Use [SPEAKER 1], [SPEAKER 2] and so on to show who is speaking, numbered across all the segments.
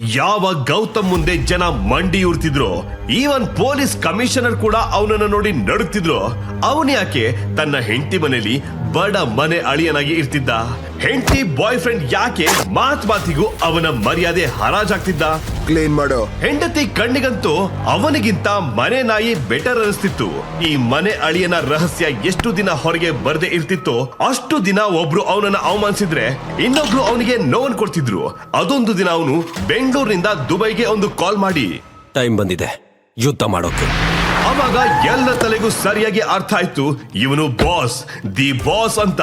[SPEAKER 1] ಯಾವ ಗೌತಮ್ ಮುಂದೆ ಜನ ಮಂಡಿ ಉರ್ತಿದ್ರು ಈವನ್ ಪೊಲೀಸ್ ಕಮಿಷನರ್ ಕೂಡ ಅವನನ್ನ ನೋಡಿ ನಡುತ್ತಿದ್ರು ಅವನ್ ಯಾಕೆ ತನ್ನ ಹೆಂಡತಿ ಮನೆಯಲ್ಲಿ ಬಡ ಮನೆ ಅಳಿಯನಾಗಿ ಇರ್ತಿದ್ದ. ಹೆಂಡತಿ ಬಾಯ್ ಫ್ರೆಂಡ್ ಯಾಕೆ ಮಾತ್ ಮಾತಿಗೂ ಅವನ ಮರ್ಯಾದೆ ಹರಾಜಾಗ್ತಿದ್ದ?
[SPEAKER 2] ಕ್ಲೀನ್ ಮಾಡೋ.
[SPEAKER 1] ಹೆಂಡತಿ ಕಣ್ಣಿಗಂತೂ ಅವನಿಗಿಂತ ಮನೆ ನಾಯಿ ಬೆಟರ್ ಅನಿಸ್ತಿತ್ತು. ಈ ಮನೆ ಅಳಿಯನ ರಹಸ್ಯ ಎಷ್ಟು ದಿನ ಹೊರಗೆ ಬರ್ದೇ ಇರ್ತಿತ್ತೋ ಅಷ್ಟು ದಿನ ಒಬ್ರು ಅವನನ್ನ ಅವಮಾನಿಸಿದ್ರೆ ಇನ್ನೊಬ್ರು ಅವನಿಗೆ ನೋವನ್ ಕೊಡ್ತಿದ್ರು. ಅದೊಂದು ದಿನ ಅವನು ಬೆಂಗಳೂರಿನಿಂದ ದುಬೈಗೆ ಒಂದು ಕಾಲ್ ಮಾಡಿ.
[SPEAKER 3] ಟೈಮ್ ಬಂದಿದೆ. ಯುದ್ಧ ಮಾಡೋಕೆ.
[SPEAKER 1] ಅವಾಗ ಎಲ್ಲ ತಲೆಗೂ ಸರಿಯಾಗಿ ಅರ್ಥ ಆಯ್ತು. ಇವನು ಬಾಸ್ ದಿ ಬಾಸ್ ಅಂತ.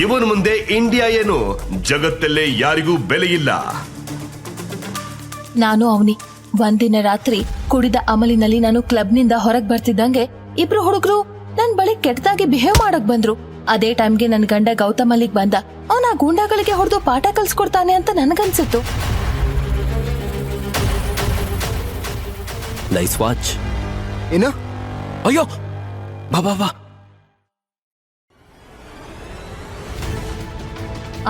[SPEAKER 1] ಇವನ್ ಮುಂದೆ ಇಂಡಿಯಾ ಏನು? ಜಗತ್ತಲ್ಲೇ ಯಾರಿಗೂ ಬೆಲೆ ಇಲ್ಲ.
[SPEAKER 4] ನಾನು ಅವನಿ. ಒಂದಿನ ರಾತ್ರಿ ಕುಡಿದ ಅಮಲಿನಲ್ಲಿ ನಾನು ಕ್ಲಬ್ನಿಂದ ಹೊರಗ್ ಬರ್ತಿದ್ದಂಗೆ ಇಬ್ರು ಹುಡುಗರು ನನ್ ಬಳಿ ಕೆಟ್ಟದಾಗಿ ಬಿಹೇವ್ ಮಾಡಕ್ ಬಂದ್ರು. ಅದೇ ಟೈಮ್ಗೆ ನನ್ ಗಂಡ ಗೌತಮ್ ಅಲ್ಲಿಗ್ ಬಂದ. ಅವನ ಆ ಗೂಂಡಾಗಳಿಗೆ ಹೊಡೆದು ಪಾಠ ಕಲ್ಸ್ಕೊಡ್ತಾನೆ ಅಂತ ನನ್ಗನ್ಸಿತ್ತು.
[SPEAKER 3] ನೈಸ್ ವಾಚ್
[SPEAKER 2] ಏನು?
[SPEAKER 3] ಅಯ್ಯೋ, ಬಾ ಬಾ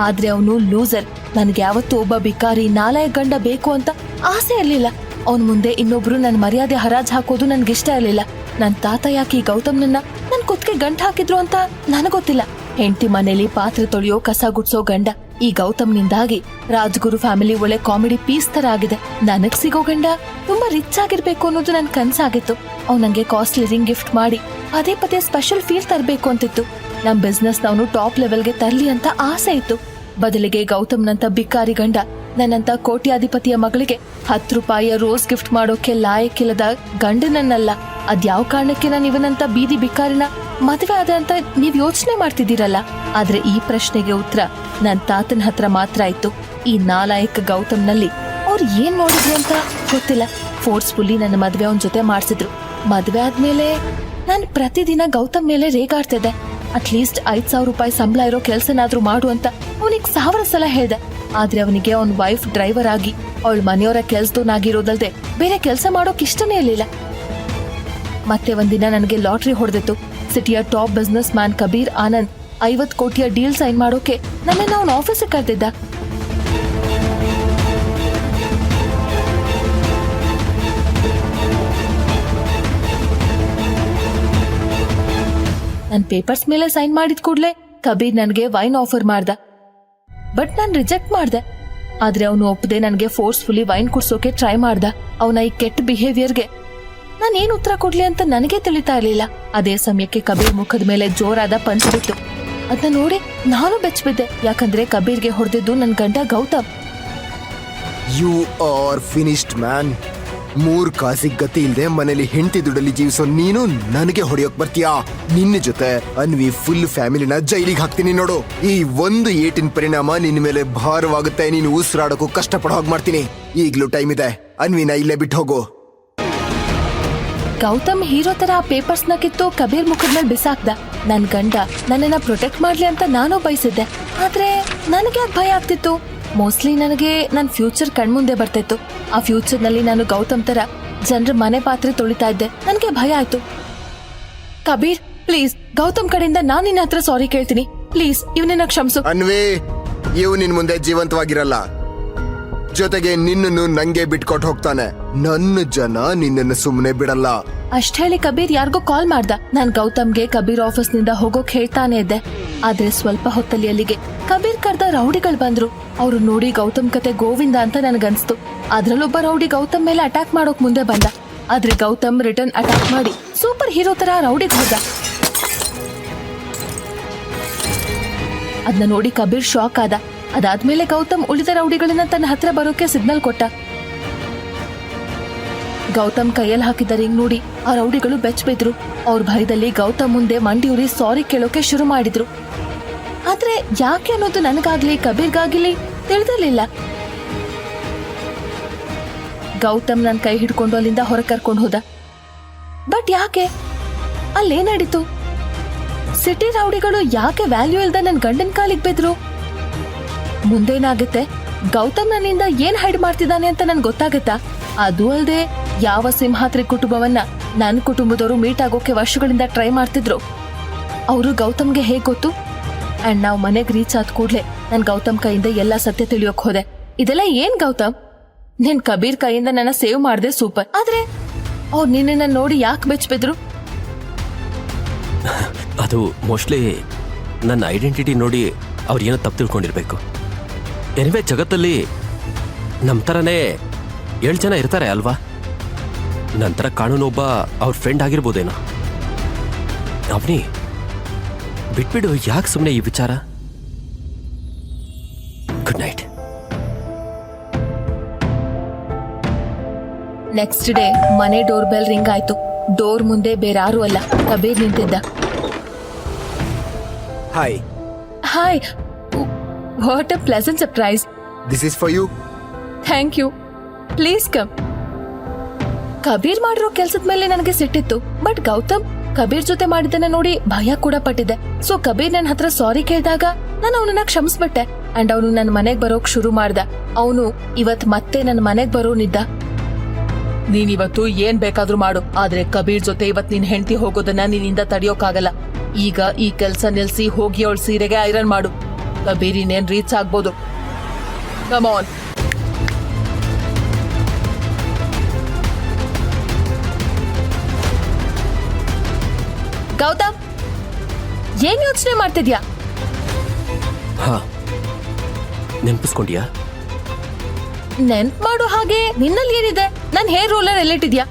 [SPEAKER 4] ಆದ್ರೆ ಅವನು ಲೂಸರ್. ನನ್ಗೆ ಯಾವತ್ತೂ ಒಬ್ಬ ಬಿಕಾರಿ ನಾಲಾಯ ಗಂಡ ಬೇಕು ಅಂತ ಆಸೆ ಇರ್ಲಿಲ್ಲ. ಅವನ್ ಮುಂದೆ ಇನ್ನೊಬ್ರು ನನ್ ಮರ್ಯಾದೆ ಹರಾಜ್ ಹಾಕೋದು ನನ್ಗಿಷ್ಟ ಇರ್ಲಿಲ್ಲ. ನನ್ ತಾತ ಯಾಕೆ ಈ ಗೌತಮ್ನನ್ನ ನನ್ ಕುತ್ಕೆ ಗಂಟ್ ಹಾಕಿದ್ರು ಅಂತ ನನಗೊತ್ತಿಲ್ಲ. ಹೆಂಡತಿ ಮನೇಲಿ ಪಾತ್ರೆ ತೊಳೆಯೋ, ಕಸ ಗುಡ್ಸೋ ಗಂಡ ಈ ಗೌತಮ್ನಿಂದಾಗಿ ರಾಜ್ಗುರು ಫ್ಯಾಮಿಲಿ ಒಳ್ಳೆ ಕಾಮಿಡಿ ಪೀಸ್ ತರ ಆಗಿದೆ ನನಗ್ ಸಿಗೋ ಗಂಡ ತುಂಬಾ ರಿಚ್ ಆಗಿರ್ಬೇಕು ಅನ್ನೋದು ನನ್ ಕನ್ಸಾಗಿತ್ತು. ಅವ್ನ್ ನಂಗೆ ಕಾಸ್ಟ್ಲಿ ರಿಂಗ್ ಗಿಫ್ಟ್ ಮಾಡಿ ಪದೇ ಪದೇ ಸ್ಪೆಷಲ್ ಫೀಲ್ ತರಬೇಕು ಅಂತಿತ್ತು. ನಮ್ ಬಿಸ್ನೆಸ್ ನವನು ಟಾಪ್ ಲೆವೆಲ್ಗೆ ತರ್ಲಿ ಅಂತ ಆಸೆ ಇತ್ತು. ಬದಲಿಗೆ ಗೌತಮ್ನಂತ ಬಿಕ್ಕಾರಿ ಗಂಡ, ನನ್ನಂತ ಕೋಟ್ಯಾಧಿಪತಿಯ ಮಗಳಿಗೆ ಹತ್ತು ರೂಪಾಯಿಯ ರೋಸ್ ಗಿಫ್ಟ್ ಮಾಡೋಕೆ ಲಾಯಕ್ಕಿಲ್ಲದ ಗಂಡನನ್ನಲ್ಲ. ಅದ್ಯಾವ ಕಾರಣಕ್ಕೆ ನಾನು ಇವನಂತ ಬೀದಿ ಬಿಕ್ಕಾರಿನ ಮದುವೆ ಆದ ಅಂತ ನೀವ್ ಯೋಚನೆ ಮಾಡ್ತಿದ್ದೀರಲ್ಲ? ಆದ್ರೆ ಈ ಪ್ರಶ್ನೆಗೆ ಉತ್ತರ ನನ್ ತಾತನ ಹತ್ರ ಮಾತ್ರ ಇತ್ತು ಈ ನಾಲಾಯಕ ಗೌತಮ್ನಲ್ಲಿ ಅವ್ರು ಏನ್ ನೋಡಿದ್ರು ಅಂತ ಗೊತ್ತಿಲ್ಲ. ಫೋರ್ಸ್ಫುಲ್ಲಿ ನನ್ನ ಮದ್ವೆ ಅವನ ಜೊತೆ ಮಾಡ್ಸಿದ್ರು. ಮದ್ವೆ ಆದ್ಮೇಲೆ ನಾನು ಪ್ರತಿದಿನ ಗೌತಮ್ ಮೇಲೆ ರೇಗಾಡ್ತಿದ್ದೆ. ಅಟ್ಲೀಸ್ಟ್ ಐದ್ ಸಾವಿರ ರೂಪಾಯಿ ಸಂಬಳ ಇರೋ ಕೆಲ್ಸನಾದ್ರೂ ಮಾಡು ಅಂತ ಅವನಿಗೆ ಸಾವಿರ ಸಲ ಹೇಳ್ದೆ. ಆದ್ರೆ ಅವನಿಗೆ ಅವನ್ ವೈಫ್ ಡ್ರೈವರ್ ಆಗಿ ಅವಳ ಮನೆಯವರ ಕೆಲ್ಸದೋನಾಗಿರೋದಲ್ದೆ ಬೇರೆ ಕೆಲಸ ಮಾಡೋಕ್ ಇಷ್ಟನೇ ಇರ್ಲಿಲ್ಲ. ಮತ್ತೆ ಒಂದಿನ ನನಗೆ ಲಾಟ್ರಿ ಹೊಡೆದಿತ್ತು. ಸಿಟಿಯ top business man Kabir Anand ಐವತ್ ಕೋಟಿಯ ಡೀಲ್ ಸೈನ್ ಮಾಡೋಕೆ ನನ್ನನ್ನು ಅವನ ಆಫೀಸಿಗೆ ಕರೆದಿದ್ದ. ನನ್ ಪೇಪರ್ಸ್ ಮೇಲೆ ಸೈನ್ ಮಾಡಿದ ಕೂಡಲೇ ಕಬೀರ್ ನನಗೆ ವೈನ್ ಆಫರ್ ಮಾಡ್ದ. ಬಟ್ ನಾನು ರಿಜೆಕ್ಟ್ ಮಾಡ್ದೆ. ಆದ್ರೆ ಅವನು ಒಪ್ಪದೆ ನನಗೆ ಫೋರ್ಸ್ಫುಲಿ ವೈನ್ ಕುಡ್ಸೋಕೆ ಟ್ರೈ ಮಾಡ್ದ. ಅವನ ಈ ಕೆಟ್ಟ ಬಿಹೇವಿಯರ್ಗೆ ನಾನು ಏನ್ ಉತ್ತರ ಕೊಡ್ಲಿ ಅಂತ ನನಗೆ ತಿಳಿತಾ ಇರ್ಲಿಲ್ಲ. ಅದೇ ಸಮಯಕ್ಕೆ ಕಬೀರ್ ಮುಖದ ಮೇಲೆ ಜೋರಾದ ಪಂಚ್ ಬಿತ್ತು. ಅದನ್ನ ನೋಡಿ ನಾನು ಬೆಚ್ಚಬಿದ್ದೆ. ಯಾಕಂದ್ರೆ ಕಬೀರ್ಗೆ ಹೊಡೆದಿದ್ದು ನನ್ನ ಗಂಡ Gautam.
[SPEAKER 2] You are finished man ಮೂರ್ ಕಾಸಿ ಗತಿ ಇಲ್ಲದೆ ಮನೇಲಿ ಹೆಂಡತಿ ದುಡಲಿ ಜೀವಿಸೋ ನೀನು ನನಗೆ ಹೊಡೆಯೋಕ್ ಬರ್ತೀಯಾ? ನಿನ್ನ ಜೊತೆ ಅನ್ವಿ ಫುಲ್ ಫ್ಯಾಮಿಲಿನ ಜೈಲಿಗೆ ಹಾಕ್ತೀನಿ ನೋಡು. ಈ ಒಂದು ಏಟಿನ ಪರಿಣಾಮ ನಿನ್ನ ಮೇಲೆ ಭಾರವಾಗುತ್ತೆ. ನೀನು ಉಸಿರಾಡೋಕು ಕಷ್ಟಪಡೋ ಹಾಗೆ ಮಾಡ್ತೀನಿ. ಈಗ್ಲೂ ಟೈಮ್ ಇದೆ. ಅನ್ವಿನ ಇಲ್ಲೇ ಬಿಟ್ಟು ಹೋಗು.
[SPEAKER 4] ಗೌತಮ್ ಹೀರೋ ತರ ಆ ಪೇಪರ್ಸ್ನ ಕಿತ್ತು ಕಬೀರ್ ಮುಖದ ಮೇಲೆ ಬಿಸಾಕ್ದ. ನನ್ ಗಂಡ ನನ್ನನ್ನ ಪ್ರೊಟೆಕ್ಟ್ ಮಾಡ್ಲಿ ಅಂತ ನಾನು ಬಯಸಿದ್ದೆ. ಆದ್ರೆ ನನಗೆ ಯಾಕೆ ಭಯ ಆಗ್ತಿತ್ತು? ಮೋಸ್ಟ್ಲಿ ನನಗೆ ನನ್ನ ಫ್ಯೂಚರ್ ಕಣ್ಮುಂದೆ ಬರ್ತಿತ್ತು. ಆ ಫ್ಯೂಚರ್ನಲ್ಲಿ ನಾನು ಗೌತಮ್ ತರ ಜನರ ಮನೆ ಪಾತ್ರೆ ತೊಳಿತಾ ಇದ್ದೆ. ನನಗೆ ಭಯ ಆಯ್ತು. ಕಬೀರ್, ಪ್ಲೀಸ್, ಗೌತಮ್ ಕಡೆಯಿಂದ ನಾನು ನಿನ್ನ ಹತ್ರ ಸಾರಿ ಕೇಳ್ತೀನಿ. ಪ್ಲೀಸ್, ಇವನನ್ನ ಕ್ಷಮಿಸು.
[SPEAKER 2] ಅನ್ವಿ ಇವ್ ನಿನ್ ಮುಂದೆ ಜೀವಂತವಾಗಿರಲ್ಲ. ಜೊತೆಗೆ ನಿನ್ನನ್ನು ನಂಗೆ ಬಿಟ್ಕೊಟ್ ಹೋಗ್ತಾನೆ. ನನ್ನ ಜನ ನಿನ್ನನ್ನು ಸುಮ್ಮನೆ ಬಿಡಲ್ಲ.
[SPEAKER 4] ಅಷ್ಟ್ ಹೇಳಿ ಕಬೀರ್ ಯಾರಿಗೋ ಕಾಲ್ ಮಾಡ್ದ. ನಾನ್ ಗೌತಮ್ಗೆ ಕಬೀರ್ ಆಫೀಸ್ನಿಂದ ಹೋಗೋಕ್ ಹೇಳ್ತಾನೆ ಇದ್ದೆ. ಆದ್ರೆ ಸ್ವಲ್ಪ ಹೊತ್ತಲ್ಲಿ ಅಲ್ಲಿಗೆ ಕಬೀರ್ ಕರ್ದ ರೌಡಿಗಳು ಬಂದ್ರು. ಅವ್ರು ನೋಡಿ ಗೌತಮ್ ಕತೆ ಗೋವಿಂದ ಅಂತ ನನಗನ್ಸ್ತು. ಅದ್ರಲ್ಲೊಬ್ಬ ರೌಡಿ ಗೌತಮ್ ಮೇಲೆ ಅಟ್ಯಾಕ್ ಮಾಡೋಕ್ ಮುಂದೆ ಬಂದ. ಆದ್ರೆ ಗೌತಮ್ ರಿಟರ್ನ್ ಅಟ್ಯಾಕ್ ಮಾಡಿ ಸೂಪರ್ ಹೀರೋ ತರ ರೌಡಿಗ್ ಹೋದ. ಅದನ್ನ ನೋಡಿ ಕಬೀರ್ ಶಾಕ್ ಆದ. ಅದಾದ್ಮೇಲೆ ಗೌತಮ್ ಉಳಿದ ರೌಡಿಗಳನ್ನ ತನ್ನ ಹತ್ರ ಬರೋಕೆ ಸಿಗ್ನಲ್ ಕೊಟ್ಟ. ಗೌತಮ್ ಕೈಯಲ್ಲಿ ಹಾಕಿದ ರಿಂಗ್ ನೋಡಿ ಆ ರೌಡಿಗಳು ಬೆಚ್ಚ ಬಿದ್ರು ಅವ್ರ ಭಯದಲ್ಲಿ ಗೌತಮ್ ಮುಂದೆ ಮಂಡಿಯೂರಿ ಸಾರಿ ಕೇಳೋಕೆ ಶುರು ಮಾಡಿದ್ರು. ಆದ್ರೆ ಯಾಕೆ ಅನ್ನೋದು ನನಗಾಗ್ಲಿ, ಕಬೀರ್ಗಾಗ್ಲಿ ತಿಳಿದಿರ್ಲಿಲ್ಲ. ಗೌತಮ್ ನನ್ನ ಕೈ ಹಿಡ್ಕೊಂಡು ಅಲ್ಲಿಂದ ಹೊರ ಕರ್ಕೊಂಡು ಹೋದ. ಬಟ್ ಯಾಕೆ? ಅಲ್ಲೇನಾಡಿತು? ಸಿಟಿ ರೌಡಿಗಳು ಯಾಕೆ ವ್ಯಾಲ್ಯೂ ಇಲ್ದ ನನ್ನ ಗಂಡನ ಕಾಲಿಗೆ ಬಿದ್ರು? ಮುಂದೇನಾಗುತ್ತೆ? ಗೌತಮ್ ನನ್ನಿಂದ ಏನ್ ಹೈಡ್ ಮಾಡ್ತಿದ್ದಾನೆ ಅಂತ ನನ್ ಗೊತ್ತಾಗತ್ತಾ? ಅದು ಅಲ್ದೆ, ಯಾವ ಸಿಂಹಾತ್ರಿ ಕುಟುಂಬವನ್ನ ನನ್ನ ಕುಟುಂಬದವರು ಮೀಟ್ ಆಗೋಕೆ ವರ್ಷಗಳಿಂದ ಟ್ರೈ ಮಾಡ್ತಿದ್ರು. ಅವರು ಗೌತಮ್ಗೆ ಹೇಗ್ ಗೊತ್ತು? ಅಂಡ್ ನಾವು ಮನೆಗೆ ರೀಚ್ ಆದ ಕೂಡ್ಲೆ ನನ್ ಗೌತಮ್ ಕೈಯಿಂದ ಎಲ್ಲಾ ಸತ್ಯ ತಿಳಿಯೋಕ್ ಹೋದೆ. ಇದೆಲ್ಲ ಏನ್ ಗೌತಮ್? ನಿನ್ ಕಬೀರ್ ಕೈಯಿಂದ ನನ್ನ ಸೇವ್ ಮಾಡ್ದೆ ಸೂಪರ್. ಆದ್ರೆ, ಅವ್ರು ನಿನ್ನ ನೋಡಿ ಯಾಕೆ ಬೆಚ್ಚಬಿದ್ರು?
[SPEAKER 3] ಅದು ಮೋಸ್ಟ್ಲಿ ನನ್ನ ಐಡೆಂಟಿಟಿ ನೋಡಿ ಅವ್ರು ಏನೋ ತಪ್ಪು ತಿಳ್ಕೊಂಡಿರ್ಬೇಕು. ಎನಿವೆ ಜಗತ್ತಲ್ಲಿ ನಮ್ಮ ಥರನೇ ಏಳು ಜನ ಇರ್ತಾರೆ ಅಲ್ವಾ? ನಂತರ ಕಾಣೋನು ಒಬ್ಬ ಅವ್ರ ಫ್ರೆಂಡ್ ಆಗಿರ್ಬೋದೇನೋ? ಅವನಿ ಬಿಟ್ಬಿಡು ಯಾಕೆ ಸುಮ್ಮನೆ ಈ ವಿಚಾರ? ಗುಡ್ ನೈಟ್
[SPEAKER 4] ನೆಕ್ಸ್ಟ್ ಡೇ ಮನೆ ಡೋರ್ ಬೆಲ್ ರಿಂಗ್ ಆಯ್ತು. ಡೋರ್ ಮುಂದೆ ಬೇರಾರು ಅಲ್ಲ. ಕಬೀರ್ ನಿಂತಿದ್ದ.
[SPEAKER 2] Hi
[SPEAKER 4] hi what a pleasant surprise
[SPEAKER 2] this is for you
[SPEAKER 4] thank you please come Kabir ಮಾಡಿರೋ ಕೆಲ್ಸದ ಮೇಲೆ ನನಗೆ ಸಿಟ್ಟಿತ್ತು ಬಟ್ ಗೌತಮ್ ಕಬೀರ್ ಜೊತೆ ಮಾಡಿದ್ದನ್ನ ನೋಡಿ ಭಯ ಕೂಡ ಪಟ್ಟಿದ್ದೆ ಸೊ ಕಬೀರ್ ನನ್ನ ಹತ್ರ ಸಾರಿ ಕೇಳಿದಾಗ ನಾನು ಅವನನ್ನ ಕ್ಷಮಿಸ್ಬಿಟ್ಟೆ ಅಂಡ್ ಅವನು ನನ್ನ ಮನೆಗ್ ಬರೋಕ್ ಶುರು ಮಾಡ್ದ. ಅವನು ಇವತ್ ಮತ್ತೆ ನನ್ನ ಮನೆಗ್ ಬರೋನಿದ್ದ ನೀನಿವತ್ತು ಏನ್ ಬೇಕಾದ್ರೂ ಮಾಡು ಆದ್ರೆ ಕಬೀರ್ ಜೊತೆ ಇವತ್ ನಿನ್ ಹೆಂಡತಿ ಹೋಗೋದನ್ನ ನಿನ್ನಿಂದ ತಡೆಯೋಕ್ಕಾಗಲ್ಲ ಈಗ ಈ ಕೆಲ್ಸ ನಿಲ್ಸಿ ಹೋಗಿ ಅವಳ ಸೀರೆಗೆ ಐರನ್ ಮಾಡು. ಕಬೀರ್ ಇನ್ನೇನ್ ರೀಚ್ ಆಗ್ಬೋದು. ಕಮಾನ್ ಗೌತಮ್ ಏನ್ ಯೋಚನೆ ಮಾಡ್ತಿದ್ಯಾ?
[SPEAKER 3] ಹಾ ನೆನಪಿಸ್ಕೊಂಡ್ಯಾ?
[SPEAKER 4] ನೆನ್ಪ್ ಮಾಡೋ ಹಾಗೆ ನಿನ್ನಲ್ಲಿ ಏನಿದೆ? ನನ್ ಹೇರ್ ರೋಲರ್ ಎಲ್ಲಿಟ್ಟಿದ್ಯಾ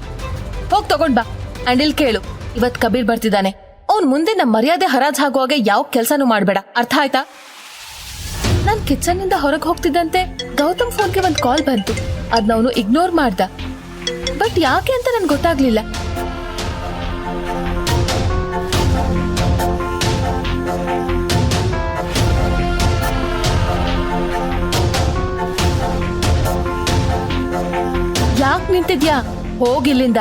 [SPEAKER 4] ಹೋಗ್ ತಗೊಂಡ್ ಬಾ. ಅಂಡ್ ಇಲ್ಲಿ ಕೇಳು. ಇವತ್ ಕಬೀರ್ ಬರ್ತಿದ್ದಾನೆ. ಅವ್ನ್ ಮುಂದೆ ನಮ್ ಮರ್ಯಾದೆ ಹರಾಜ್ ಆಗುವಾಗ ಯಾವ ಕೆಲ್ಸನೂ ಮಾಡ್ಬೇಡ. ಅರ್ಥ ಆಯ್ತಾ? ನಾನ್ ಕಿಚನ್ನಿಂದ ಹೊರಗೆ ಹೋಗ್ತಿದ್ದಂತೆ ಗೌತಮ್ ಫೋನ್ಗೆ ಒಂದ್ ಕಾಲ್ ಬಂತು. ಅದ್ನ ಅವನು ಇಗ್ನೋರ್ ಮಾಡ್ದ. ಬಟ್ ಯಾಕೆ ಅಂತ ನನ್ಗೆ ಗೊತ್ತಾಗ್ಲಿಲ್ಲ. ಯಾಕೆ ನಿಂತಿದ್ಯಾ? ಹೋಗಿಲ್ಲಿಂದ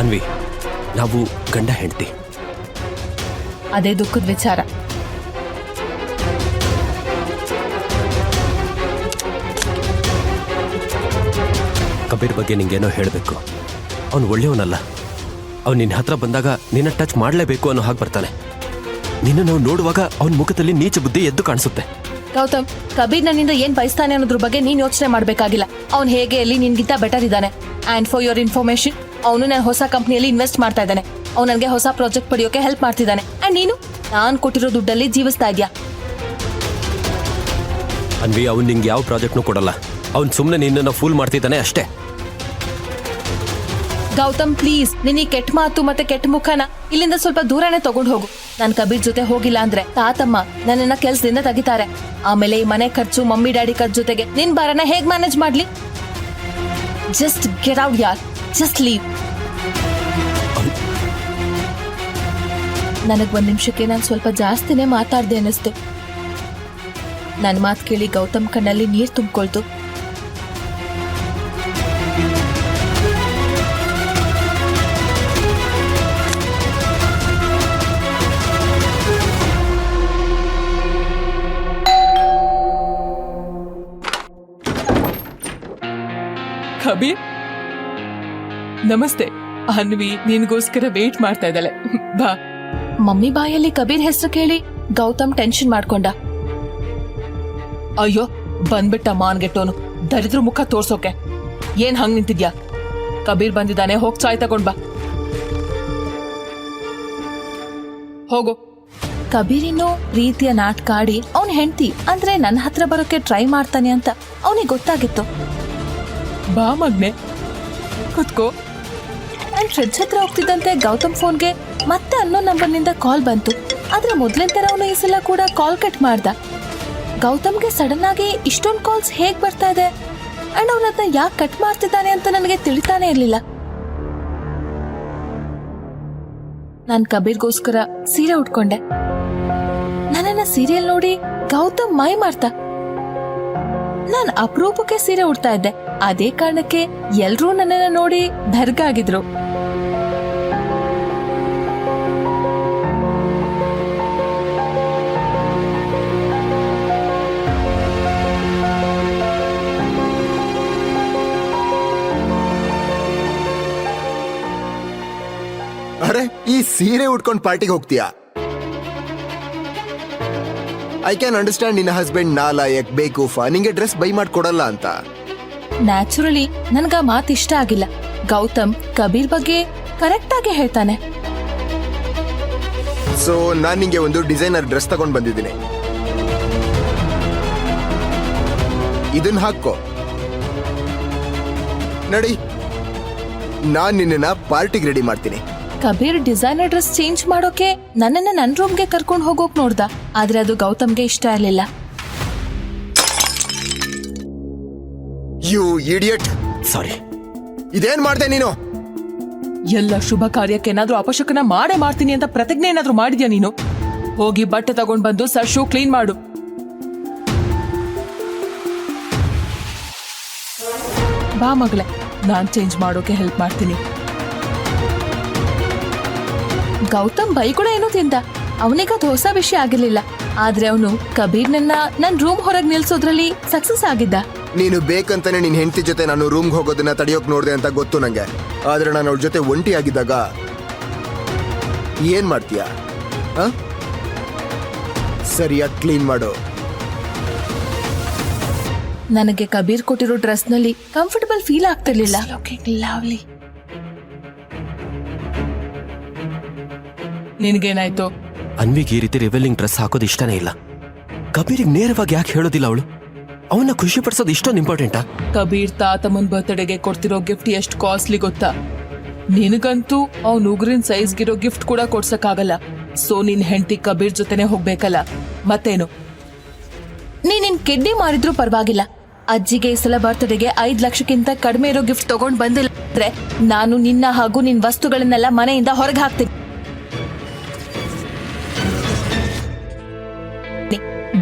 [SPEAKER 3] ಅನ್ವಿ ನಾವು ಗಂಡ ಹೆಂಡತಿ.
[SPEAKER 4] ಅದೇ ದುಃಖದ ವಿಚಾರ.
[SPEAKER 3] ಕಬೀರ್ ಬಗ್ಗೆ ನಿಂಗೇನೋ ಹೇಳಬೇಕು. ಅವನು ಒಳ್ಳೆಯವನಲ್ಲ. ಅವ್ನು ನಿನ್ನ ಹತ್ರ ಬಂದಾಗ ನಿನ್ನ ಟಚ್ ಮಾಡಲೇಬೇಕು ಅನ್ನೋ ಹಾಗೆ ಬರ್ತಾನೆ. ನಿನ್ನ ನಾವು ನೋಡುವಾಗ ಅವನ ಮುಖದಲ್ಲಿ ನೀಚ ಬುದ್ಧಿ ಎದ್ದು ಕಾಣಿಸುತ್ತೆ.
[SPEAKER 4] ಗೌತಮ್ ಕಬೀರ್ ನನ್ನಿಂದ ಏನ್ ಬಯಸ್ತಾನೆ ಅನ್ನೋದ್ರ ಬಗ್ಗೆ ನೀನ್ ಯೋಚನೆ ಮಾಡ್ಬೇಕಾಗಿಲ್ಲ. ಅವ್ನ್ ಹೇಗೆ ಅಲ್ಲಿ ನಿನ್ಗಿಂತ ಬೆಟರ್ ಇದ್ದಾನೆ. ಅಂಡ್ ಫಾರ್ ಯುವರ್ ಇನ್ಫಾರ್ಮೇಶನ್ ಅವನು ನನ್ನ ಹೊಸ ಕಂಪ್ನಿಯಲ್ಲಿ ಇನ್ವೆಸ್ಟ್ ಮಾಡ್ತಾ ಇದ್ದಾನೆ. ಅವ್ನು ನನಗೆ ಹೊಸ ಪ್ರಾಜೆಕ್ಟ್ ಪಡೆಯೋಕೆ ಹೆಲ್ಪ್ ಮಾಡ್ತಿದ್ದಾನೆ. ಅಂಡ್ ನೀನು? ನಾನ್ ಕೊಟ್ಟಿರೋ ದುಡ್ಡಲ್ಲಿ ಜೀವಿಸ್ತಾ ಇದ್ಯಾ?
[SPEAKER 3] ಅನ್ವಿ ಅವ್ನು ನಿಂಗೆ ಯಾವ ಪ್ರಾಜೆಕ್ಟ್ನು ಕೊಡಲ್ಲ. ಅವ್ನು ಸುಮ್ಮನೆ ನಿನ್ನನ್ನು ಫೂಲ್ ಮಾಡ್ತಿದ್ದಾನೆ ಅಷ್ಟೇ.
[SPEAKER 4] ಗೌತಮ್ ಪ್ಲೀಸ್ ನಿನ್ನ ಕೆಟ್ಟ ಮಾತು ಮತ್ತೆ ಕೆಟ್ಟ ಮುಖನ ಇಲ್ಲಿಂದ ಸ್ವಲ್ಪ ದೂರನೇ ತಗೊಂಡು ಹೋಗು. ನಾನು ಕಬೀರ್ ಜೊತೆ ಹೋಗಿಲ್ಲ ಅಂದ್ರೆ ತಾತಮ್ಮ ನನ್ನನ್ನ ಕೆಲ್ಸದಿಂದ ತೆಗಿತಾರೆ. ಆಮೇಲೆ ಈ ಮನೆ ಖರ್ಚು ಮಮ್ಮಿ ಡ್ಯಾಡಿ ಖರ್ಚು ಜೊತೆಗೆ ನಿನ್ ಬಾರನ ಹೇಗ್ ಮ್ಯಾನೇಜ್ ಮಾಡ್ಲಿ? ಜಸ್ಟ್ ಗೆಟ್ ಔಟ್ ಯಾರ್? ಜಸ್ಟ್ ಲೀವ್ ನನಗ್ ಒಂದ್ ನಿಮಿಷಕ್ಕೆ ನಾನು ಸ್ವಲ್ಪ ಜಾಸ್ತಿನೇ ಮಾತಾಡ್ದೆ ಅನ್ನಿಸ್ತು. ನನ್ನ ಮಾತು ಕೇಳಿ ಗೌತಮ್ ಕಣ್ಣಲ್ಲಿ ನೀರ್ ತುಂಬಿಕೊಳ್ತು.
[SPEAKER 5] ಕಬೀರ್? ನಮಸ್ತೆ. ಅನ್ವಿ ನಿನ್ಗೋಸ್ಕರ ವೇಟ್ ಮಾಡ್ತಾ ಇದ್ದಾಳೆ. ಬಾ.
[SPEAKER 4] ಮಮ್ಮಿ ಬಾಯಲ್ಲಿ ಕಬೀರ್ ಹೆಸರು ಕೇಳಿ ಗೌತಮ್ ಟೆನ್ಷನ್ ಮಾಡ್ಕೊಂಡ.
[SPEAKER 5] ಅಯ್ಯೋ ಬಂದ್ಬಿಟ್ಟ ಮಾನ್ಗೆಟ್ಟೋನು ದರಿದ್ರ ಮುಖ ತೋರ್ಸೋಕೆ. ಏನ್ ಹಂಗ್ ನಿಂತಿದ್ಯಾ? ಕಬೀರ್ ಬಂದಿದ್ದಾನೆ ಹೋಗ್ ಚಾಯ್ ತಗೊಂಡ್ ಬಾ. ಹೋಗು.
[SPEAKER 4] ಕಬೀರ್ ಇನ್ನು ಪ್ರೀತಿಯ ನಾಟಕ ಆಡಿ ಅವನ್ ಹೆಂಡತಿ ಅಂದ್ರೆ ನನ್ನ ಹತ್ರ ಬರೋಕೆ ಟ್ರೈ ಮಾಡ್ತಾನೆ ಅಂತ ಅವನಿಗೆ ಗೊತ್ತಾಗಿತ್ತು.
[SPEAKER 5] ಬಾ ಮಗ್ನೆ. ಕುತ್ಕೋ.
[SPEAKER 4] ನಾನ್ ಫ್ರಿಡ್ಜ್ ಹತ್ರ ಹೋಗ್ತಿದ್ದಂತೆ ಗೌತಮ್ ಫೋನ್ಗೆ ಮತ್ತೆ ಅನ್ನೋ ನಂಬರ್ನಿಂದ ಕಾಲ್ ಬಂತು. ಆದ್ರೆ ಮೊದ್ಲಿನ ತರ ಅವನು ಈ ಸಲ ಕೂಡ ಕಾಲ್ ಕಟ್ ಮಾಡ್ದ. ಗೌತಮ್ಗೆ ಸಡನ್ ಆಗಿ ಇಷ್ಟೊಂದು ಕಾಲ್ಸ್ ಹೇಗ್ ಬರ್ತಾ ಇದೆ? ಅಂಡ್ ಅವನನ್ನ ಯಾಕೆ ಕಟ್ ಮಾಡ್ತಿದ್ದಾನೆ ಅಂತ ನನಗೆ ತಿಳಿತಾನೆ ಇರ್ಲಿಲ್ಲ. ನಾನ್ ಕಬೀರ್ಗೋಸ್ಕರ ಸೀರೆ ಉಟ್ಕೊಂಡೆ. ನನ್ನನ್ನ ಸೀರಿಯಲ್ ನೋಡಿ ಗೌತಮ್ ಮೈ ಮಾಡ್ತಾ. ನಾನ್ ಅಪರೂಪಕ್ಕೆ ಸೀರೆ ಉಡ್ತಾ ಇದ್ದೆ. ಅದೇ ಕಾರಣಕ್ಕೆ ಎಲ್ರೂ ನನ್ನನ್ನ ನೋಡಿ ಬೆರ್ಗಾಗಿದ್ರು.
[SPEAKER 2] ಈ ಸೀರೆ ಉಟ್ಕೊಂಡು ಪಾರ್ಟಿಗೆ ಹೋಗ್ತೀಯಾ? ಐ ಕ್ಯಾನ್ ಅಂಡರ್ಸ್ಟ್ಯಾಂಡ್ ನಿನ್ನ ಹಸ್ಬೆಂಡ್ ನಾಲಾಯಕ್ ಬೇಕೂಫ ನಿಂಗೆ ಡ್ರೆಸ್ ಬೈ ಮಾಡ್ಕೊಡಲ್ಲ ಅಂತ.
[SPEAKER 4] ನ್ಯಾಚುರಲಿ ನನ್ಗ ಆ ಮಾತ್ ಇಷ್ಟ ಆಗಿಲ್ಲ. ಗೌತಮ್ ಕಬೀರ್ ಬಗ್ಗೆ ಕರೆಕ್ಟ್ ಆಗಿ ಹೇಳ್ತಾನೆ.
[SPEAKER 2] ಸೊ ನಾನು ನಿಂಗೆ ಒಂದು ಡಿಸೈನರ್ ಡ್ರೆಸ್ ತಗೊಂಡ್ ಬಂದಿದ್ದೀನಿ. ಇದನ್ನ ಹಾಕೋ ನಡಿ. ನಾನು ನಿನ್ನ ಪಾರ್ಟಿಗೆ ರೆಡಿ ಮಾಡ್ತೀನಿ.
[SPEAKER 4] ಕಬೀರ್ ಡಿಸೈನರ್ ಡ್ರೆಸ್ ಚೇಂಜ್ ಮಾಡೋಕೆ ನನ್ನನ್ನ ನನ್ನ ರೂಮ್ಗೆ ಕರ್ಕೊಂಡು ಹೋಗೋಕ್ ನೋಡ್ದ. ಆದ್ರೆ ಅದು ಗೌತಮ್ಗೆ ಇಷ್ಟ ಇರ್ಲಿಲ್ಲ
[SPEAKER 2] ಯು ಇಡಿಯಟ್
[SPEAKER 3] ಸಾರಿ
[SPEAKER 2] ಇದೇನ್ ಮಾಡ್ದೆ ನೀನು?
[SPEAKER 5] ಎಲ್ಲ ಶುಭ ಕಾರ್ಯಕ್ಕೆ ಏನಾದ್ರೂ ಅಪಶಕನ ಮಾಡೇ ಮಾಡ್ತೀನಿ ಅಂತ ಪ್ರತಿಜ್ಞೆ ಏನಾದ್ರೂ ಮಾಡಿದ್ಯಾ ನೀನು? ಹೋಗಿ ಬಟ್ಟೆ ತಗೊಂಡ್ ಬಂದು ಸರ್ ಶೂ ಕ್ಲೀನ್ ಮಾಡು. ಬಾ ಮಗಳೇ ನಾನ್ ಚೇಂಜ್ ಮಾಡೋಕೆ ಹೆಲ್ಪ್ ಮಾಡ್ತೀನಿ.
[SPEAKER 4] ಗೌತಮ್ ಬೈ ಕೂಡ ಏನೋ ತಿಂದ? ಅವನಿಗದು ಹೊಸ ವಿಷಯ ಆಗಿರ್ಲಿಲ್ಲ. ಆದ್ರೆ ಅವನು ಕಬೀರ್ ನನ್ನ ನನ್ ರೂಮ್ ಹೊರಗ್ ನಿಲ್ಸೋದ್ರಲ್ಲಿ ಸಕ್ಸಸ್ ಆಗಿದ್ದ.
[SPEAKER 2] ನೀನು ಬೇಕಂತಾನೆ ನಿನ್ ಹೆಂಡತಿ ಜೊತೆ ನಾನು ರೂಮ್ಗೆ ಹೋಗೋದನ್ನ ತಡೆಯೋಕ್ ನೋಡ್ದೆ ಅಂತ ಗೊತ್ತು ನಂಗೆ. ಆದ್ರೆ ನಾನು ಅವಳ ಜೊತೆ ಒಂಟಿ ಆಗಿದ್ದಾಗ ಏನ್ ಮಾಡ್ತೀಯ? ಆ? ಸರಿಯಾಗಿ ಕ್ಲೀನ್ ಮಾಡು.
[SPEAKER 4] ನನಗೆ ಕಬೀರ್ ಕೊಟ್ಟಿರೋ ಡ್ರೆಸ್ನಲ್ಲಿ ಕಂಫರ್ಟಬಲ್ ಫೀಲ್ ಆಗ್ತಿರ್ಲಿಲ್ಲ ಲವ್ಲಿ
[SPEAKER 5] ನಿನ್ಗೇನಾಯ್ತು?
[SPEAKER 3] ಅನ್ವಿಗೆ ಈ ರೀತಿ ರಿವೆಲ್ಲಿಂಗ್ ಡ್ರೆಸ್ ಹಾಕೋದು ಇಷ್ಟನೇ ಇಲ್ಲ. ಕಬೀರಿಗೆ ನೇರವಾಗಿ ಯಾಕೆ ಹೇಳೋದಿಲ್ಲ ಅವಳು? ಅವನ್ನ ಖುಷಿ ಪಡಿಸೋದು ಇಷ್ಟೊಂದು ಇಂಪಾರ್ಟೆಂಟಾ
[SPEAKER 5] ಕಬೀರ್ ತಾತಮ್ಮನ್ ಬರ್ತ್ಡೇಗೆ ಕೊಡ್ತಿರೋ ಗಿಫ್ಟ್ ಎಷ್ಟು ಕಾಸ್ಟ್ಲಿ ಗೊತ್ತಾ? ನಿನಗಂತೂ ಅವ್ನ ಉಗ್ರಿನ ಸೈಜ್ಗಿರೋ ಗಿಫ್ಟ್ ಕೂಡ ಕೊಡ್ಸಕ್ಕಾಗಲ್ಲ. ಸೊ ನಿನ್ ಹೆಂಡತಿ ಕಬೀರ್ ಜೊತೆನೆ ಹೋಗ್ಬೇಕಲ್ಲ? ಮತ್ತೇನು?
[SPEAKER 4] ನೀ ನಿನ್ ಕಿಡ್ನಿ ಮಾಡಿದ್ರು ಪರವಾಗಿಲ್ಲ. ಅಜ್ಜಿಗೆ ಈ ಸಲ ಬರ್ತ್ಡೇಗೆ ಐದ್ ಲಕ್ಷಕ್ಕಿಂತ ಕಡಿಮೆ ಇರೋ ಗಿಫ್ಟ್ ತಗೊಂಡ್ ಬಂದಿಲ್ಲ ಅಂದ್ರೆ ನಾನು ನಿನ್ನ ಹಾಗೂ ನಿನ್ ವಸ್ತುಗಳನ್ನೆಲ್ಲ ಮನೆಯಿಂದ ಹೊರಗೆ ಹಾಕ್ತೀನಿ.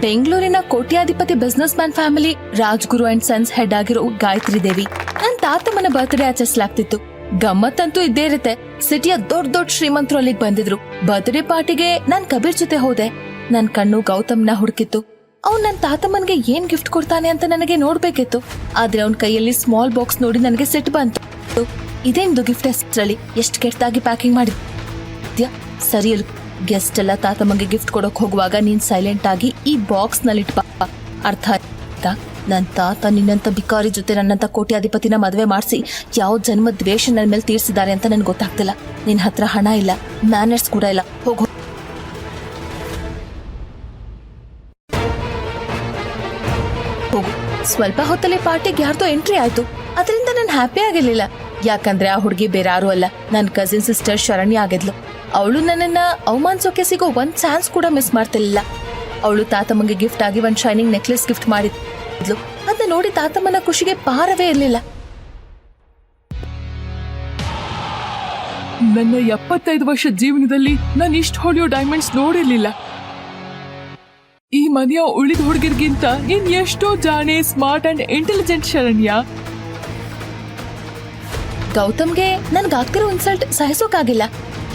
[SPEAKER 4] ಬೆಂಗಳೂರಿನ ಕೋಟ್ಯಾಧಿಪತಿ business man family Rajguru and sons head ಆಗಿರೋ ಗಾಯತ್ರಿ ದೇವಿ. ನನ್ ತಾತಮ್ಮನ ಬರ್ತ್ಡೇ ಆಚರಿಸಲಾಗ್ತಿತ್ತು ಗಮ್ಮತ್ತಂತೂ ಇದ್ದೇ ಇರುತ್ತೆ. ಸಿಟಿಯ ದೊಡ್ಡ ದೊಡ್ಡ ಶ್ರೀಮಂತರು ಅಲ್ಲಿಗೆ ಬಂದಿದ್ರು. ಬರ್ತ್ಡೇ ಪಾರ್ಟಿಗೆ ನಾನ್ ಕಬೀರ್ ಜೊತೆ ಹೋದೆ. ನನ್ ಕಣ್ಣು ಗೌತಮ್ನ ಹುಡುಕಿತ್ತು. ಅವ್ನ್ ನನ್ ತಾತಮ್ಮನ್ಗೆ ಏನ್ ಗಿಫ್ಟ್ ಕೊಡ್ತಾನೆ ಅಂತ ನನಗೆ ನೋಡ್ಬೇಕಿತ್ತು. ಆದ್ರೆ ಅವ್ನ ಕೈಯಲ್ಲಿ ಸ್ಮಾಲ್ ಬಾಕ್ಸ್ ನೋಡಿ ನನಗೆ ಸಿಟ್ಟು ಬಂತು. ಇದೇನ್ದು ಗಿಫ್ಟ್ ಹೆಸರಲ್ಲಿ ಎಷ್ಟು ಕೆಟ್ಟದಾಗಿ ಪ್ಯಾಕಿಂಗ್ ಮಾಡಿದ್ಯಾ ಸರಿ ಗೆಸ್ಟ್ ಎಲ್ಲ ತಾತಮ್ಮಂಗೆ ಗಿಫ್ಟ್ ಕೊಡೋಕೆ ಹೋಗುವಾಗ ನೀನ್ ಸೈಲೆಂಟ್ ಆಗಿ ಈ ಬಾಕ್ಸ್ನಲ್ಲಿ ಅರ್ಥ ಆಯ್ತಾ? ನನ್ ತಾತ ನಿನ್ನಂತ ಬಿಕಾರಿ ಜೊತೆ ನನ್ನಂತ ಕೋಟ್ಯಾಧಿಪತಿನ ಮದುವೆ ಮಾಡಿಸಿ ಯಾವ ಜನ್ಮ ದ್ವೇಷ ನನ್ನ ಮೇಲೆ ತೀರ್ಸಿದ್ದಾರೆ ಅಂತ ನನ್ಗೆ ಗೊತ್ತಾಗ್ತಿಲ್ಲ. ನಿನ್ ಹತ್ರ ಹಣ ಇಲ್ಲ ಮ್ಯಾನರ್ಸ್ ಕೂಡ ಇಲ್ಲ. ಹೋಗು ಹೋಗು. ಸ್ವಲ್ಪ ಹೊತ್ತಲ್ಲಿ ಪಾರ್ಟಿಗೆ ಯಾರ್ದೋ ಎಂಟ್ರಿ ಆಯ್ತು. ಅದರಿಂದ ನಾನು ಹ್ಯಾಪಿ ಆಗಿರ್ಲಿಲ್ಲ. ಯಾಕಂದ್ರೆ ಆ ಹುಡುಗಿ ಬೇರೆ ಯಾರು ಅಲ್ಲ. ನನ್ನ ಕಸಿನ್ ಸಿಸ್ಟರ್ ಶರಣ್ಯ ಆಗಿದ್ಲು. ಅವಳು ನನ್ನನ್ನ ಅವಮಾನಿಸೋಕೆ ಸಿಗೋ ಒಂದ್ ಚಾನ್ಸ್ ಕೂಡ ಮಿಸ್ ಮಾಡ್ತಿರ್ಲಿಲ್ಲ. ಅವಳು ತಾತಮ್ಮಗೆ ಗಿಫ್ಟ್ ಆಗಿ ಒಂದ್ ಶೈನಿಂಗ್ ನೆಕ್ಲೆಸ್ ಗಿಫ್ಟ್ ಮಾಡಿದ್ಲು ಅದನ್ನ ನೋಡಿ ತಾತಮ್ಮನ ಖುಷಿಗೆ ಪಾರವೇ ಇರಲಿಲ್ಲ.
[SPEAKER 5] ನನ್ನ ಎಪ್ಪತ್ತೈದು ವರ್ಷ ಜೀವನದಲ್ಲಿ ನಾನು ಇಷ್ಟು ಹೊಳೆಯೋ ಡೈಮಂಡ್ಸ್ ನೋಡಿರ್ಲಿಲ್ಲ. ಈ ಮನೆಯ ಉಳಿದ ಹುಡುಗಿರ್ಗಿಂತ ನೀನ್ ಎಷ್ಟೋ ಜಾಣೆ ಸ್ಮಾರ್ಟ್ ಅಂಡ್ ಇಂಟೆಲಿಜೆಂಟ್ ಶರಣ್ಯ.
[SPEAKER 4] ಗೌತಮ್ಗೆ ನನ್ಗಾಗ್ತಿರೋ ಇನ್ಸಲ್ಟ್ ಸಹಿಸೋಕಾಗಿಲ್ಲ.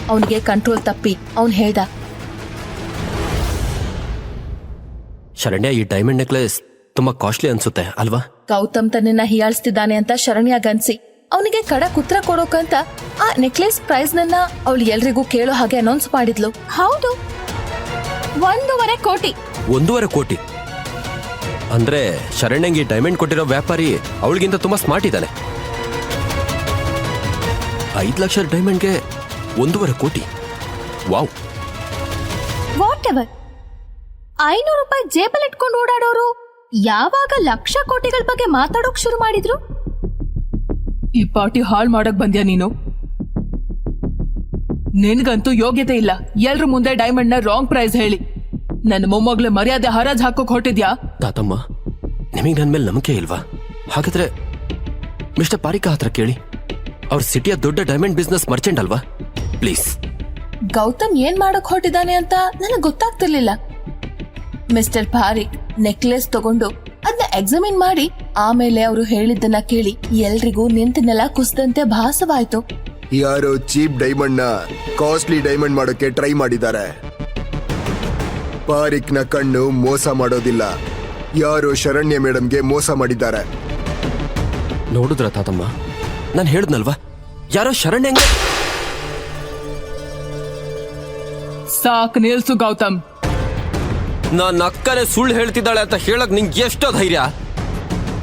[SPEAKER 4] ಅವನಿಗೆ ಕಂಟ್ರೋಲ್ ತಪ್ಪಿ ಅವನು ಹೇಳ್ದ.
[SPEAKER 3] ಶರಣ್ಯ ಈ ಡೈಮಂಡ್ ನೆಕ್ಲೆಸ್ ತುಂಬಾ ಕಾಸ್ಟ್ಲಿ ಅನ್ಸುತ್ತೆ ಅಲ್ವಾ?
[SPEAKER 4] ಗೌತಮ್ ತನ್ನನ್ನ ಹೀಯಾಳಿಸ್ತಿದ್ದಾನೆ ಅಂತ ಶರಣ್ಯ ಗನ್ಸಿ. ಅವನಿಗೆ ಕಡಕ್ ಉತ್ತರ ಕೊಡೋಕಂತ ಆ ನೆಕ್ಲೆಸ್ ಪ್ರೈಸ್ ನನ್ನ ಅವಳು ಎಲ್ರಿಗೂ ಕೇಳೋ ಹಾಗೆ ಅನೌನ್ಸ್ ಮಾಡಿದ್ಲು. ಹೌದು. ಒಂದೂವರೆ ಕೋಟಿ.
[SPEAKER 3] ಒಂದೂವರೆ ಕೋಟಿ? ಅಂದ್ರೆ ಶರಣ್ಯಂಗೆ ಡೈಮಂಡ್ ಕೊಟ್ಟಿರೋ ವ್ಯಾಪಾರಿ ಅವಳಿಗಿಂತ ತುಂಬಾ ಸ್ಮಾರ್ಟ್ ಇದ್ದಾನೆ. ಐದ್ ಲಕ್ಷ ಡೈಮಂಡ್ಗೆ ಒಂದೂವರೆ ಕೋಟಿ. ವಾವ್.
[SPEAKER 6] ವಾಟ್ ಎವರ್ ಐನೂರು ರೂಪಾಯಿ ಜೇಬಲ್ ಇಟ್ಕೊಂಡು ಓಡಾಡೋರು ಯಾವಾಗ ಲಕ್ಷ ಕೋಟಿಗಳ ಬಗ್ಗೆ ಮಾತಾಡೋಕ್ ಶುರು ಮಾಡಿದ್ರು?
[SPEAKER 5] ಈ ಪಾರ್ಟಿ ಹಾಳ್ ಮಾಡಕ್ ಬಂದ್ಯಾ ನೀನು? ನಿನ್ಗಂತೂ ಯೋಗ್ಯತೆ ಇಲ್ಲ. ಎಲ್ರ ಮುಂದೆ ಡೈಮಂಡ್ನ ರಾಂಗ್ ಪ್ರೈಸ್ ಹೇಳಿ. ನನ್ನ ಮೊಮ್ಮಗ್ಳ ಮರ್ಯಾದೆ ಹರಾಜ್ ಹಾಕೋಕ್ ಹೊಟ್ಟಿದ್ಯಾ
[SPEAKER 3] ತಾತಮ್ಮ ನಿಮಗೆ ನನ್ನ ಮೇಲೆ ನಂಬಿಕೆ ಇಲ್ವಾ? ಹಾಗಾದ್ರೆ ಮಿಸ್ಟರ್ ಪಾರಿಕಾ ಹತ್ರ ಕೇಳಿ. ಅವ್ರ ಸಿಟಿಯ ದೊಡ್ಡ ಡೈಮಂಡ್ ಬಿಸ್ನೆಸ್ ಮರ್ಚೆಂಟ್ ಅಲ್ವಾ? ಪ್ಲೀಸ್.
[SPEAKER 4] ಗೌತಮ್ ಏನ್ ಮಾಡಕ್ ಹೊರಟಿದ್ದಾನೆ ಅಂತ ನನಗೆ ಗೊತ್ತಾಗ್ತಿರ್ಲಿಲ್ಲ. ಮಿಸ್ಟರ್ ಪಾರಿಕ್ ನೆಕ್ಲೆಸ್ ತಗೊಂಡು ಅದನ್ನ ಎಕ್ಸಾಮಿನ್ ಮಾಡಿ ಆಮೇಲೆ ಅವರು ಹೇಳಿದ್ದನ್ನ ಕೇಳಿ ಎಲ್ರಿಗೂ ನಿಂತ ನೆಲ ಕುಸಿದಂತೆ ಭಾಸವಾಯ್ತು.
[SPEAKER 2] ಯಾರೋ ಚೀಪ್ ಡೈಮಂಡ್ನ ಕಾಸ್ಟ್ಲಿ ಡೈಮಂಡ್ ಮಾಡೋಕೆ ಟ್ರೈ ಮಾಡಿದ್ದಾರೆ. ಪಾರಿಕ್ನ ಕಣ್ಣು ಮೋಸ ಮಾಡೋದಿಲ್ಲ. ಯಾರೋ ಶರಣ್ಯ ಮೇಡಮ್ಗೆ ಮೋಸ ಮಾಡಿದ್ದಾರೆ.
[SPEAKER 3] ನೋಡಿದ್ರ ತಾತಮ್ಮ? ನಾನು ಹೇಳಿದ್ನಲ್ವಾ? ಯಾರೋ ಶರಣ್ಯಂಗೆ
[SPEAKER 5] ಸಾಕ್ ನಿಲ್ಸು ಗೌತಮ್.
[SPEAKER 3] ನನ್ನ ಅಕ್ಕನೇ ಸುಳ್ಳು ಹೇಳ್ತಿದ್ದಾಳೆ ಅಂತ ಹೇಳಕ್ ನಿಂಗೆ ಎಷ್ಟೋ ಧೈರ್ಯ.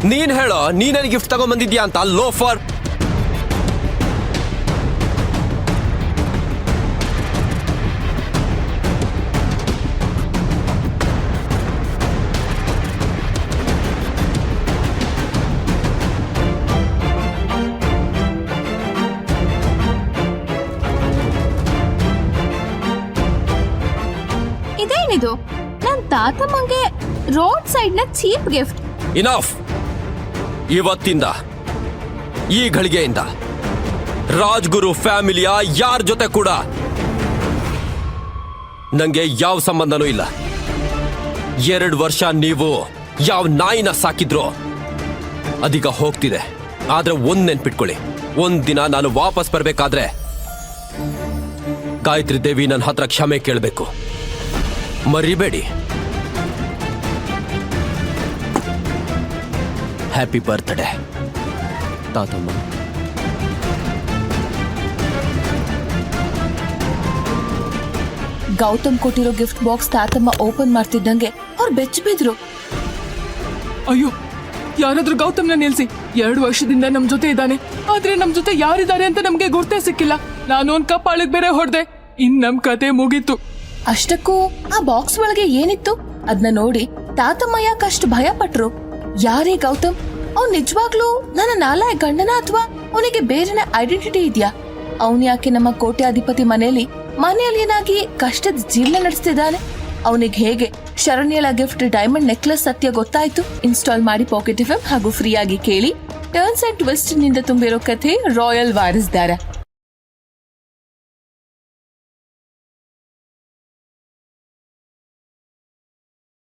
[SPEAKER 3] ನೀನ್ ಹೇಳೋ, ನೀನೇ ಗಿಫ್ಟ್ ತಗೊಂಬಂದಿದ್ಯಾ ಅಂತ ಲೋಫರ್
[SPEAKER 6] ಇದೇನಿದು ನನ್ ತಾತಮ್ಮಂಗೆ ರೋಡ್ ಸೈಡ್ನ ಚೀಪ್ ಗಿಫ್ಟ್
[SPEAKER 3] ಇನಫ್ ಇವತ್ತಿಂದ, ಈ ಘಳಿಗೆಯಿಂದ, ರಾಜ್ಗುರು ಫ್ಯಾಮಿಲಿಯ ಯಾರ ಜೊತೆ ಕೂಡ ನಂಗೆ ಯಾವ ಸಂಬಂಧನೂ ಇಲ್ಲ. ಎರಡು ವರ್ಷ ನೀವು ಯಾವ ನಾಯಿನ ಸಾಕಿದ್ರೋ ಅದೀಗ ಹೋಗ್ತಿದೆ. ಆದ್ರೆ ಒಂದ್ ನೆನ್ಪಿಟ್ಕೊಳ್ಳಿ. ಒಂದ್ ದಿನ ನಾನು ವಾಪಸ್ ಬರ್ಬೇಕಾದ್ರೆ ಗಾಯತ್ರಿ ದೇವಿ ನನ್ನ ಹತ್ರ ಕ್ಷಮೆ ಕೇಳಬೇಕು. ಮರಿಬೇಡಿ. ಹ್ಯಾಪಿ ಬರ್ತ್ಡೇ ತಾತಮ್ಮ.
[SPEAKER 4] ಗೌತಮ್ ಕೊಟ್ಟಿರೋ ಗಿಫ್ಟ್ ಬಾಕ್ಸ್ ತಾತಮ್ಮ ಓಪನ್ ಮಾಡ್ತಿದ್ದಂಗೆ ಅವ್ರು ಬೆಚ್ಚ ಬಿದ್ರು
[SPEAKER 5] ಅಯ್ಯೋ ಯಾರಾದ್ರೂ ಗೌತಮ್ನ ನಿಲ್ಸಿ. ಎರಡು ವರ್ಷದಿಂದ ನಮ್ ಜೊತೆ ಇದ್ದಾನೆ. ಆದ್ರೆ ನಮ್ ಜೊತೆ ಯಾರಿದ್ದಾರೆ ಅಂತ ನಮ್ಗೆ ಗುರ್ತೇ ಸಿಕ್ಕಿಲ್ಲ. ನಾನು ಒಂದ್ ಕಪ್ ಆಳಿಗ್ ಬೇರೆ ಹೊಡೆದೆ. ಇನ್ ನಮ್ ಕತೆ ಮುಗೀತು.
[SPEAKER 4] ಅಷ್ಟಕ್ಕೂ ಆ ಬಾಕ್ಸ್ ಒಳಗೆ ಏನಿತ್ತು? ಅದನ್ನ ನೋಡಿ ತಾತಮ್ಮ ಯಾಕಷ್ಟು ಭಯ ಪಟ್ರು ಯಾರೇ ಗೌತಮ್, ಅವ್ನ್ ನಿಜವಾಗ್ಲೂ ನನ್ನ ನಾಲಾಯ ಗಂಡನ ಅಥವಾ ಅವನಿಗೆ ಬೇರೆನೆ ಐಡೆಂಟಿಟಿ ಇದ್ಯಾ? ಅವನ್ ಯಾಕೆ ನಮ್ಮ ಕೋಟ್ಯಾಧಿಪತಿ ಮನೆಯಲ್ಲಿ ಮನೆಯಲ್ಲಿ ಏನಾಗಿ ಕಷ್ಟದ ಜೀವನ ನಡೆಸ್ತಿದ್ದಾನೆ? ಅವನಿಗೆ ಹೇಗೆ ಶರಣ್ಯಳ ಗಿಫ್ಟ್ ಡೈಮಂಡ್ ನೆಕ್ಲೆಸ್ ಸತ್ಯ ಗೊತ್ತಾಯ್ತು? ಇನ್ಸ್ಟಾಲ್ ಮಾಡಿ ಪಾಕೆಟ್ ಎಫ್ ಹಾಗೂ ಫ್ರೀಯಾಗಿ ಕೇಳಿ. ಟರ್ನ್ಸ್ ಅಂಡ್ ಟ್ವಿಸ್ಟ್ನಿಂದ ತುಂಬಿರೋ ಕಥೆ ರಾಯಲ್ ವಾರಸ್ದಾರ